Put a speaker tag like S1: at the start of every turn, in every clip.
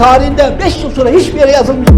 S1: tarihinde 5 yıl sonra hiçbir yere yazılmıyor.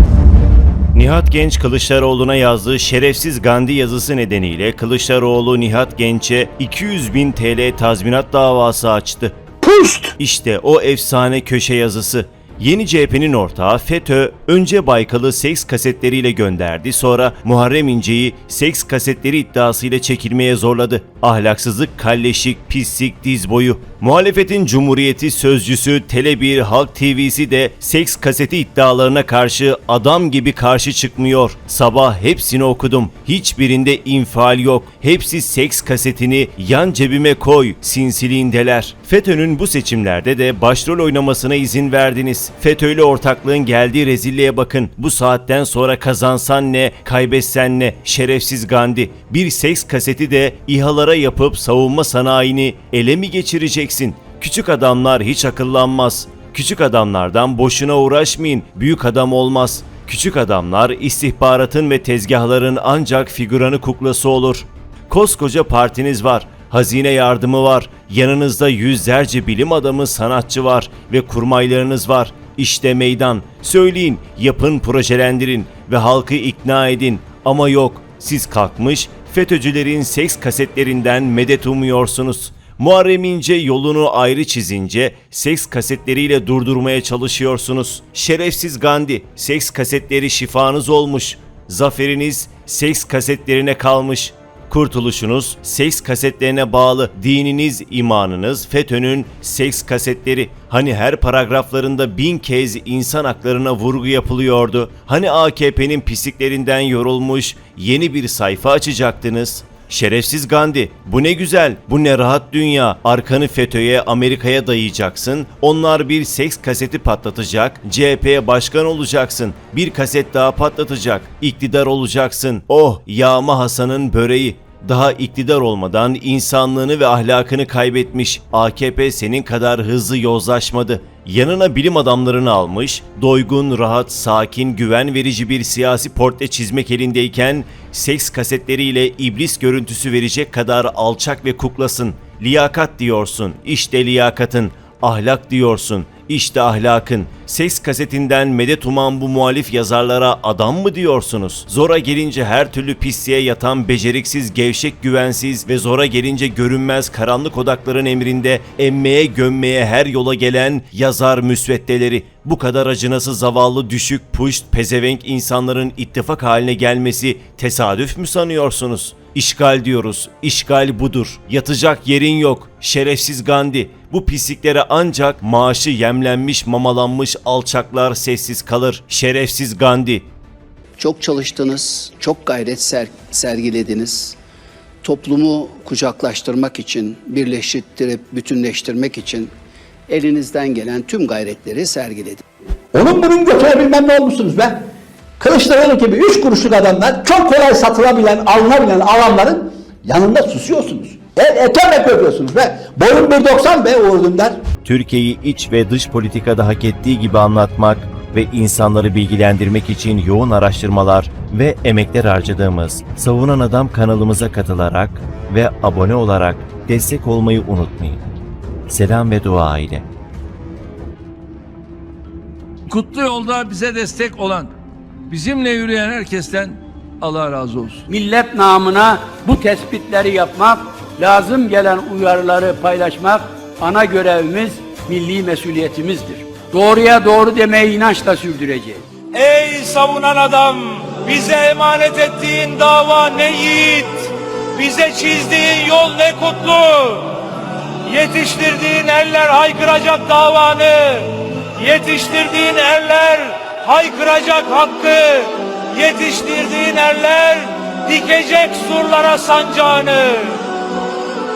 S2: Nihat Genç Kılıçdaroğlu'na yazdığı şerefsiz Gandhi yazısı nedeniyle Kılıçdaroğlu Nihat Genç'e 200 bin TL tazminat davası açtı.
S1: Puşt!
S2: İşte o efsane köşe yazısı. Yeni CHP'nin ortağı FETÖ önce Baykal'ı seks kasetleriyle gönderdi sonra Muharrem İnce'yi seks kasetleri iddiasıyla çekilmeye zorladı. Ahlaksızlık, kalleşik, pislik, diz boyu. Muhalefetin Cumhuriyeti sözcüsü Tele1 Halk TV'si de seks kaseti iddialarına karşı adam gibi karşı çıkmıyor. Sabah hepsini okudum. Hiçbirinde infial yok. Hepsi seks kasetini yan cebime koy sinsiliğindeler. FETÖ'nün bu seçimlerde de başrol oynamasına izin verdiniz. FETÖ'yle ortaklığın geldiği rezilliğe bakın. Bu saatten sonra kazansan ne, kaybetsen ne, şerefsiz Gandhi. Bir seks kaseti de İHA'lara yapıp savunma sanayini ele mi geçireceksin? Küçük adamlar hiç akıllanmaz. Küçük adamlardan boşuna uğraşmayın. Büyük adam olmaz. Küçük adamlar istihbaratın ve tezgahların ancak figüranı kuklası olur. Koskoca partiniz var. Hazine yardımı var. Yanınızda yüzlerce bilim adamı, sanatçı var ve kurmaylarınız var. İşte meydan. Söyleyin, yapın, projelendirin ve halkı ikna edin. Ama yok, siz kalkmış FETÖ'cülerin seks kasetlerinden medet umuyorsunuz. Muharrem İnce yolunu ayrı çizince seks kasetleriyle durdurmaya çalışıyorsunuz. Şerefsiz Gandhi, seks kasetleri şifanız olmuş. Zaferiniz seks kasetlerine kalmış. Kurtuluşunuz seks kasetlerine bağlı. Dininiz, imanınız FETÖ'nün seks kasetleri. Hani her paragraflarında bin kez insan haklarına vurgu yapılıyordu. Hani AKP'nin pisliklerinden yorulmuş yeni bir sayfa açacaktınız. Şerefsiz Gandhi, bu ne güzel, bu ne rahat dünya. Arkanı FETÖ'ye, Amerika'ya dayayacaksın. Onlar bir seks kaseti patlatacak. CHP'ye başkan olacaksın. Bir kaset daha patlatacak. İktidar olacaksın. Oh, Yağma Hasan'ın böreği. Daha iktidar olmadan insanlığını ve ahlakını kaybetmiş. AKP senin kadar hızlı yozlaşmadı. Yanına bilim adamlarını almış, doygun, rahat, sakin, güven verici bir siyasi portre çizmek elindeyken seks kasetleriyle iblis görüntüsü verecek kadar alçak ve kuklasın. Liyakat diyorsun, işte liyakatın. Ahlak diyorsun, işte ahlakın. Seks kasetinden medet uman bu muhalif yazarlara adam mı diyorsunuz? Zora gelince her türlü pisliğe yatan beceriksiz, gevşek, güvensiz ve zora gelince görünmez karanlık odakların emrinde emmeye gömmeye her yola gelen yazar müsveddeleri. Bu kadar acınası zavallı düşük puşt pezevenk insanların ittifak haline gelmesi tesadüf mü sanıyorsunuz? İşgal diyoruz. İşgal budur. Yatacak yerin yok. Şerefsiz Gandhi. Bu pisliklere ancak maaşı yemlenmiş, mamalanmış alçaklar sessiz kalır. Şerefsiz Gandhi.
S3: Çok çalıştınız, çok gayret ser- sergilediniz. Toplumu kucaklaştırmak için, birleştirip bütünleştirmek için elinizden gelen tüm gayretleri sergilediniz.
S1: Onun bunun götüne bilmem ne olmuşsunuz be. Kılıçdaroğlu gibi üç kuruşluk adamlar çok kolay satılabilen, alınabilen adamların yanında susuyorsunuz. El etem yapıyorsunuz be. Boyun 1.90 be Uğur Dündar.
S2: Türkiye'yi iç ve dış politikada hak ettiği gibi anlatmak ve insanları bilgilendirmek için yoğun araştırmalar ve emekler harcadığımız Savunan Adam kanalımıza katılarak ve abone olarak destek olmayı unutmayın. Selam ve dua ile.
S4: Kutlu yolda bize destek olan, bizimle yürüyen herkesten Allah razı olsun.
S5: millet namına bu tespitleri yapmak, lazım gelen uyarıları paylaşmak ana görevimiz, milli mesuliyetimizdir. Doğruya doğru demeyi inançla sürdüreceğiz.
S6: Ey savunan adam, bize emanet ettiğin dava ne yiğit, bize çizdiğin yol ne kutlu. Yetiştirdiğin eller haykıracak davanı, yetiştirdiğin eller haykıracak hakkı, yetiştirdiğin eller dikecek surlara sancağını.